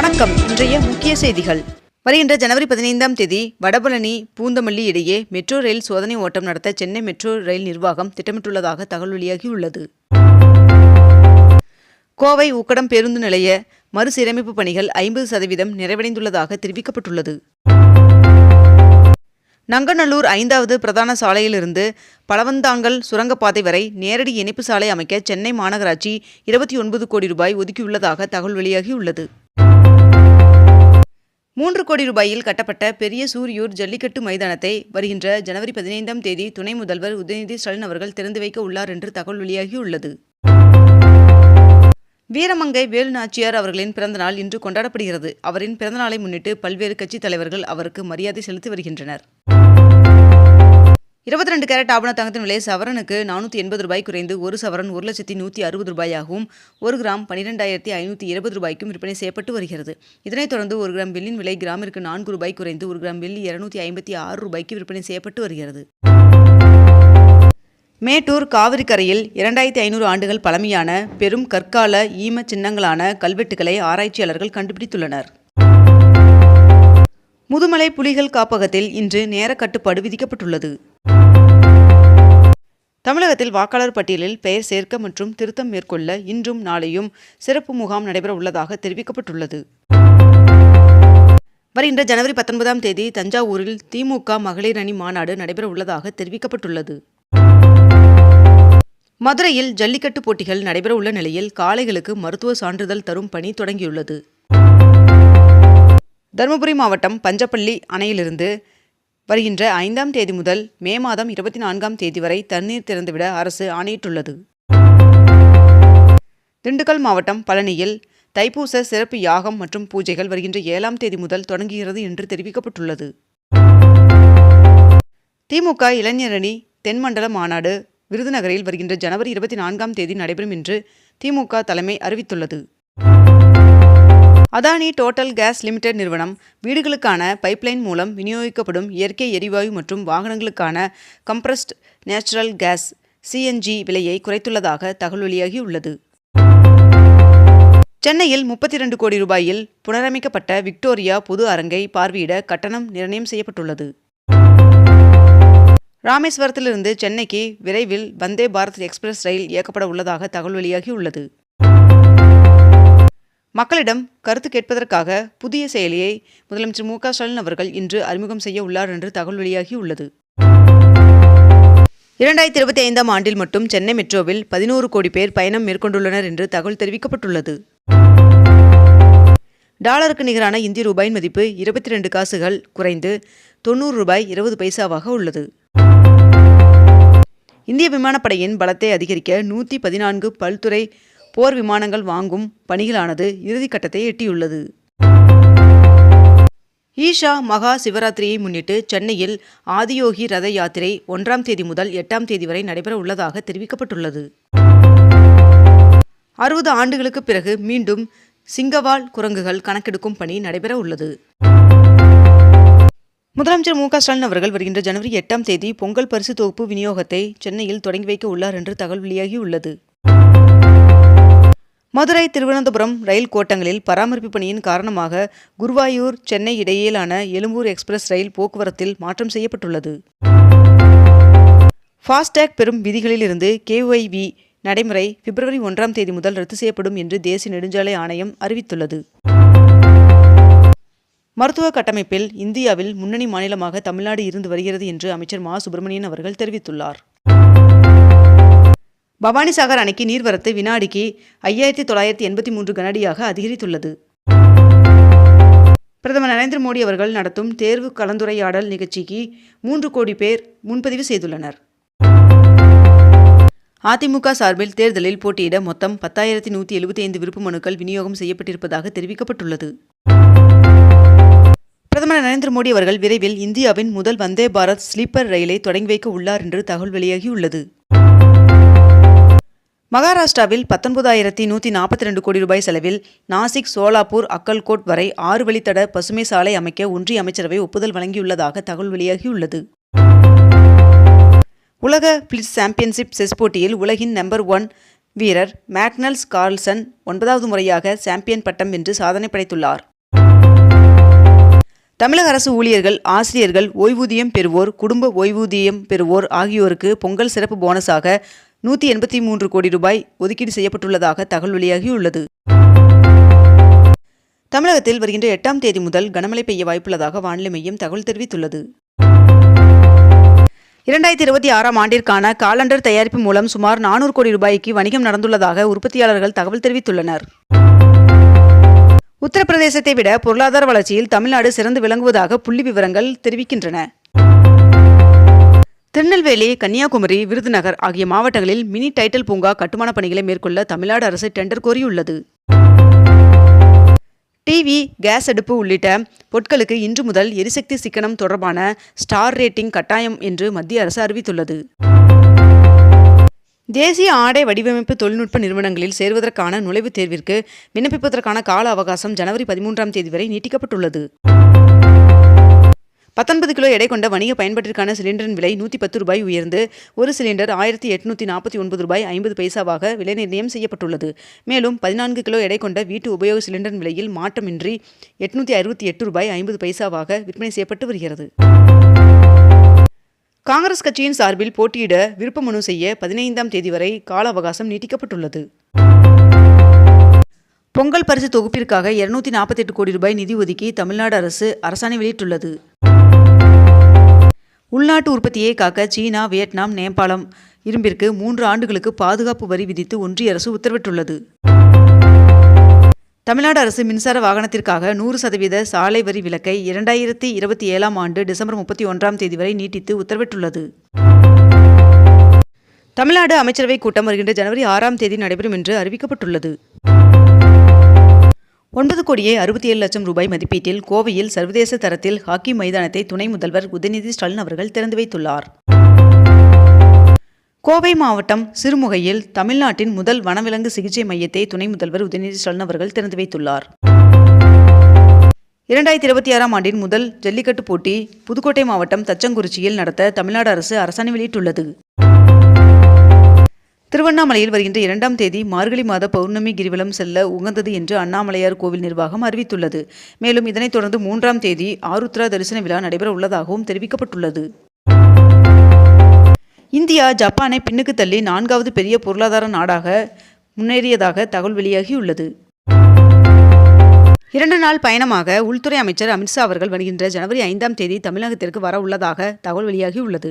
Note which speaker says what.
Speaker 1: வணக்கம். இன்றைய முக்கிய செய்திகள். வருகின்ற ஜனவரி பதினைந்தாம் தேதி வடபழனி பூந்தமல்லி இடையே மெட்ரோ ரயில் சோதனை ஓட்டம் நடத்த சென்னை மெட்ரோ ரயில் நிர்வாகம் திட்டமிட்டுள்ளதாக தகவல் வெளியாகியுள்ளது கோவை உக்கடம் பேருந்து நிலைய மறுசீரமைப்பு பணிகள் ஐம்பது சதவீதம் நிறைவடைந்துள்ளதாக தெரிவிக்கப்பட்டுள்ளது. நங்கநல்லூர் ஐந்தாவது பிரதான சாலையிலிருந்து பழவந்தாங்கல் சுரங்கப்பாதை வரை நேரடி இணைப்பு சாலை அமைக்க சென்னை மாநகராட்சி இருபத்தி ஒன்பது கோடி ரூபாய் ஒதுக்கியுள்ளதாக தகவல் வெளியாகியுள்ளது மூன்று கோடி ரூபாயில் கட்டப்பட்ட பெரிய சூரியூர் ஜல்லிக்கட்டு மைதானத்தை வருகின்ற ஜனவரி பதினைந்தாம் தேதி துணை முதல்வர் உதயநிதி ஸ்டாலின் அவர்கள் திறந்து வைக்க உள்ளார் என்று தகவல் வெளியாகியுள்ளது. வீரமங்கை வேலு நாச்சியார் அவர்களின் பிறந்தநாள் இன்று கொண்டாடப்படுகிறது. அவரின் பிறந்தநாளை முன்னிட்டு பல்வேறு கட்சித் தலைவர்கள் அவருக்கு மரியாதை செலுத்தி வருகின்றனர். இருபத்தி ரெண்டு கேரட் ஆபண தங்கத்தின் விலை சவரனுக்கு நானூற்றி எண்பது ரூபாய் குறைந்து ஒரு சவரன் ஒரு லட்சத்தி நூற்றி அறுபது ரூபாயாகவும் ஒரு கிராம் பன்னிரெண்டாயிரத்தி ஐநூற்றி இருபது ரூபாய்க்கும் விற்பனை செய்யப்பட்டு வருகிறது. இதனைத் தொடர்ந்து ஒரு கிராம் வெள்ளின் விலை கிராமிற்கு நான்கு ரூபாய் குறைந்து ஒரு கிராம் வெள்ளி இருநூற்றி ஐம்பத்தி ஆறு ரூபாய்க்கு விற்பனை செய்யப்பட்டு வருகிறது. மேட்டூர் காவிரி கரையில் இரண்டாயிரத்தி ஐநூறு ஆண்டுகள் பழமையான பெரும் கற்கால ஈம சின்னங்களான கல்வெட்டுகளை ஆராய்ச்சியாளர்கள் கண்டுபிடித்துள்ளனர். முதுமலை புலிகள் காப்பகத்தில் இன்று நேர கட்டுப்பாடு விதிக்கப்பட்டுள்ளது. தமிழகத்தில் வாக்காளர் பட்டியலில் பெயர் சேர்க்க மற்றும் திருத்தம் மேற்கொள்ள இன்றும் நாளையும் சிறப்பு முகாம் நடைபெற உள்ளதாக தெரிவிக்கப்பட்டுள்ளது. வருகின்ற ஜனவரி பத்தொன்பதாம் தேதி தஞ்சாவூரில் திமுக மகளிர் அணி மாநாடு நடைபெற உள்ளதாக தெரிவிக்கப்பட்டுள்ளது. மதுரையில் ஜல்லிக்கட்டு போட்டிகள் நடைபெற உள்ள நிலையில் காளைகளுக்கு மருத்துவ சான்றிதழ் தரும் பணி தொடங்கியுள்ளது. தருமபுரி மாவட்டம் பஞ்சப்பள்ளி அணையிலிருந்து வருகின்ற ஐந்தாம் தேதி முதல் மே மாதம் இருபத்தி நான்காம் தேதி வரை தண்ணீர் திறந்துவிட அரசு ஆணையிட்டுள்ளது. திண்டுக்கல் மாவட்டம் பழனியில் தைப்பூச சிறப்பு யாகம் மற்றும் பூஜைகள் வருகின்ற ஏழாம் தேதி முதல் தொடங்குகிறது என்று தெரிவிக்கப்பட்டுள்ளது. திமுக இளைஞரணி தென்மண்டல மாநாடு விருதுநகரில் வருகின்ற ஜனவரி இருபத்தி நான்காம் தேதி நடைபெறும் என்று திமுக தலைமை அறிவித்துள்ளது. அதானி டோட்டல் கேஸ் லிமிடெட் நிறுவனம் வீடுகளுக்கான பைப்லைன் மூலம் விநியோகிக்கப்படும் இயற்கை எரிவாயு மற்றும் வாகனங்களுக்கான கம்ப்ரஸ்ட் நேச்சுரல் கேஸ் சிஎன்ஜி விலையை குறைத்துள்ளதாக தகவல் வெளியாகியுள்ளது. சென்னையில் முப்பத்தி இரண்டு கோடி ரூபாயில் புனரமைக்கப்பட்ட விக்டோரியா பொது அரங்கை பார்வையிட கட்டணம் நிர்ணயம் செய்யப்பட்டுள்ளது. ராமேஸ்வரத்திலிருந்து சென்னைக்கு விரைவில் வந்தே பாரத் எக்ஸ்பிரஸ் ரயில் இயக்கப்பட உள்ளதாக தகவல் வெளியாகியுள்ளது. மக்களிடம் கருத்து கேட்பதற்காக புதிய செயலியை முதலமைச்சர் மு ஸ்டாலின் அவர்கள் இன்று அறிமுகம் செய்ய உள்ளார் என்று தகவல் வெளியாகியுள்ளது இரண்டாயிரத்தி இருபத்தி ஐந்தாம் ஆண்டில் மட்டும் சென்னை மெட்ரோவில் பதினோரு கோடி பேர் பயணம் மேற்கொண்டுள்ளனர் என்று தகவல் தெரிவிக்கப்பட்டுள்ளது. டாலருக்கு நிகரான இந்திய ரூபாயின் மதிப்பு இருபத்தி ரெண்டு காசுகள் குறைந்து தொண்ணூறு ரூபாய் இருபது பைசாவாக உள்ளது. இந்திய விமானப்படையின் பலத்தை அதிகரிக்க நூற்றி பதினான்கு பல்துறை போர் விமானங்கள் வாங்கும் பணிகளானது இறுதிக்கட்டத்தை எட்டியுள்ளது. ஈஷா மகா சிவராத்திரியை முன்னிட்டு சென்னையில் ஆதியோகி ரத யாத்திரை ஒன்றாம் தேதி முதல் எட்டாம் தேதி வரை நடைபெற உள்ளதாக தெரிவிக்கப்பட்டுள்ளது. அறுபது ஆண்டுகளுக்கு பிறகு மீண்டும் சிங்கவால் குரங்குகள் கணக்கெடுக்கும் பணி நடைபெற உள்ளது. முதலமைச்சர் மு ஸ்டாலின் அவர்கள் வருகின்ற ஜனவரி எட்டாம் தேதி பொங்கல் பரிசு தொகுப்பு விநியோகத்தை சென்னையில் தொடங்கி வைக்க உள்ளார் என்று தகவல் வெளியாகியுள்ளது. மதுரை திருவனந்தபுரம் ரயில் கோட்டங்களில் பராமரிப்பு பணியின் காரணமாக குருவாயூர் சென்னை இடையிலான எழும்பூர் எக்ஸ்பிரஸ் ரயில் போக்குவரத்தில் மாற்றம் செய்யப்பட்டுள்ளது. ஃபாஸ்டேக் பெறும் விதிகளிலிருந்து கேஒய்வி நடைமுறை பிப்ரவரி ஒன்றாம் தேதி முதல் ரத்து செய்யப்படும் என்று தேசிய நெடுஞ்சாலை ஆணையம் அறிவித்துள்ளது. மருத்துவ கட்டமைப்பில் இந்தியாவில் முன்னணி மாநிலமாக தமிழ்நாடு இருந்து வருகிறது என்று அமைச்சர் மா. சுப்பிரமணியன் அவர்கள் தெரிவித்துள்ளார். பவானிசாகர் அணைக்கு நீர்வரத்து வினாடிக்கு ஐயாயிரத்தி தொள்ளாயிரத்தி எண்பத்தி மூன்று கனடியாக அதிகரித்துள்ளது. பிரதமர் நரேந்திர மோடி அவர்கள் நடத்தும் தேர்வு கலந்துரையாடல் நிகழ்ச்சிக்கு மூன்று கோடி பேர் முன்பதிவு செய்துள்ளனர். அதிமுக சார்பில் தேர்தலில் போட்டியிட மொத்தம் பத்தாயிரத்தி நூற்றி எழுபத்தி ஐந்து விருப்ப மனுக்கள் விநியோகம் செய்யப்பட்டிருப்பதாக தெரிவிக்கப்பட்டுள்ளது. பிரதமர் நரேந்திர மோடி அவர்கள் விரைவில் இந்தியாவின் முதல் வந்தே பாரத் ஸ்லீப்பர் ரயிலை தொடங்கி வைக்க உள்ளார் என்று தகவல் வெளியாகியுள்ளது. மகாராஷ்டிராவில் பத்தொன்பதாயிரத்தி நூற்றி நாற்பத்தி ரெண்டு கோடி ரூபாய் செலவில் நாசிக் சோலாப்பூர் அக்கல்கோட் வரை ஆறு வழித்தட பசுமை சாலை அமைக்க ஒன்றிய அமைச்சரவை ஒப்புதல் வழங்கியுள்ளதாக தகவல் வெளியாகியுள்ளது. உலக பிளிட்ஸ் சாம்பியன்ஷிப் செஸ் போட்டியில் உலகின் நம்பர் ஒன் வீரர் மேக்னல்ஸ் கார்ல்சன் ஒன்பதாவது முறையாக சாம்பியன் பட்டம் வென்று சாதனை படைத்துள்ளார். தமிழக அரசு ஊழியர்கள் ஆசிரியர்கள் ஓய்வூதியம் பெறுவோர் குடும்ப ஓய்வூதியம் பெறுவோர் ஆகியோருக்கு பொங்கல் சிறப்பு போனஸாக நூற்றி எண்பத்தி மூன்று கோடி ரூபாய் ஒதுக்கீடு செய்யப்பட்டுள்ளதாக தகவல் வெளியாகியுள்ளது. தமிழகத்தில் வருகின்ற எட்டாம் தேதி முதல் கனமழை பெய்ய வாய்ப்புள்ளதாக வானிலை மையம் தகவல் தெரிவித்துள்ளது. இரண்டாயிரத்தி இருபத்தி ஆறாம் ஆண்டிற்கான காலண்டர் தயாரிப்பு மூலம் சுமார் நானூறு கோடி ரூபாய்க்கு வணிகம் நடந்துள்ளதாக உற்பத்தியாளர்கள் தகவல் தெரிவித்துள்ளனர். உத்தரப்பிரதேசத்தை விட பொருளாதார வளர்ச்சியில் தமிழ்நாடு சிறந்து விளங்குவதாக புள்ளி விவரங்கள் தெரிவிக்கின்றன. திருநெல்வேலி கன்னியாகுமரி விருதுநகர் ஆகிய மாவட்டங்களில் மினி டைட்டில் பூங்கா கட்டுமான பணிகளை மேற்கொள்ள தமிழ்நாடு அரசு டெண்டர் கோரியுள்ளது. டிவி கேஸ் அடுப்பு உள்ளிட்ட பொருட்களுக்கு இன்று முதல் எரிசக்தி சிக்கனம் தொடர்பான ஸ்டார் ரேட்டிங் கட்டாயம் என்று மத்திய அரசு அறிவித்துள்ளது. தேசிய ஆடை வடிவமைப்பு தொழில்நுட்ப நிறுவனங்களில் சேர்வதற்கான நுழைவுத் தேர்விற்கு விண்ணப்பிப்பதற்கான கால அவகாசம் ஜனவரி பதிமூன்றாம் தேதி வரை நீட்டிக்கப்பட்டுள்ளது. பத்தொன்பது கிலோ எடை கொண்ட வணிக பயன்பாட்டிற்கான சிலிண்டரின் விலை நூற்றி பத்து ரூபாய் உயர்ந்து ஒரு சிலிண்டர் ஆயிரத்தி எட்நூற்றி நாற்பத்தி ஒன்பது ரூபாய் ஐம்பது பைசாவாக விலை நிர்ணயம் செய்யப்பட்டுள்ளது. மேலும் பதினான்கு கிலோ எடை கொண்ட வீட்டு உபயோக சிலிண்டரின் விலையில் மாற்றமின்றி எட்நூற்றி அறுபத்தி எட்டு ரூபாய் ஐம்பது பைசாவாக விற்பனை செய்யப்பட்டு வருகிறது. காங்கிரஸ் கட்சியின் சார்பில் போட்டியிட விருப்ப மனு செய்ய பதினைந்தாம் தேதி வரை கால அவகாசம் நீட்டிக்கப்பட்டுள்ளது. பொங்கல் பரிசு தொகுப்பிற்காக இருநூத்தி நாற்பத்தெட்டு கோடி ரூபாய் நிதி ஒதுக்கி தமிழ்நாடு அரசு அரசாணை வெளியிட்டுள்ளது. உள்நாட்டு உற்பத்தியை காக்க சீனா வியட்நாம் நேபாளம் இரும்பிற்கு மூன்று ஆண்டுகளுக்கு பாதுகாப்பு வரி விதித்து ஒன்றிய அரசு உத்தரவிட்டுள்ளது. தமிழ்நாடு அரசு மின்சார வாகனத்திற்காக நூறு சதவீத சாலை வரி விலக்கை இரண்டாயிரத்தி இருபத்தி ஏழாம் ஆண்டு டிசம்பர் முப்பத்தி ஒன்றாம் தேதி வரை நீட்டித்து உத்தரவிட்டுள்ளது. தமிழ்நாடு அமைச்சரவை கூட்டம் வருகின்ற ஜனவரி ஆறாம் தேதி நடைபெறும் என்று அறிவிக்கப்பட்டுள்ளது. ஒன்பது கோடியே அறுபத்தி ஏழு லட்சம் ரூபாய் மதிப்பீட்டில் கோவையில் சர்வதேச தரத்தில் ஹாக்கி மைதானத்தை துணை முதல்வர் உதயநிதி ஸ்டாலின் அவர்கள் திறந்து வைத்துள்ளார். கோவை மாவட்டம் சிறுமுகையில் தமிழ்நாட்டின் முதல் வனவிலங்கு சிகிச்சை மையத்தை துணை முதல்வர் உதயநிதி ஸ்டாலின் அவர்கள் திறந்து வைத்துள்ளார். இரண்டாயிரத்தி இருபத்தி ஆறாம் ஆண்டின் முதல் ஜல்லிக்கட்டு போட்டி புதுக்கோட்டை மாவட்டம் தச்சங்குறிச்சியில் நடத்த தமிழ்நாடு அரசு அரசாணை வெளியிட்டுள்ளது. திருவண்ணாமலையில் வருகின்ற இரண்டாம் தேதி மார்கழி மாத பௌர்ணமி கிரிவலம் செல்ல உகந்தது என்று அண்ணாமலையார் கோவில் நிர்வாகம் அறிவித்துள்ளது. மேலும் இதனைத் தொடர்ந்து மூன்றாம் தேதி ஆருத்ரா தரிசன விழா நடைபெற உள்ளதாகவும் தெரிவிக்கப்பட்டுள்ளது. இந்தியா ஜப்பானை பின்னுக்கு தள்ளி நான்காவது பெரிய பொருளாதார நாடாக முன்னேறியதாக தகவல் வெளியாகியுள்ளது. இரண்டு நாள் பயணமாக உள்துறை அமைச்சர் அமித்ஷா அவர்கள் வருகின்ற ஜனவரி ஐந்தாம் தேதி தமிழகத்திற்கு வர உள்ளதாக தகவல் வெளியாகியுள்ளது.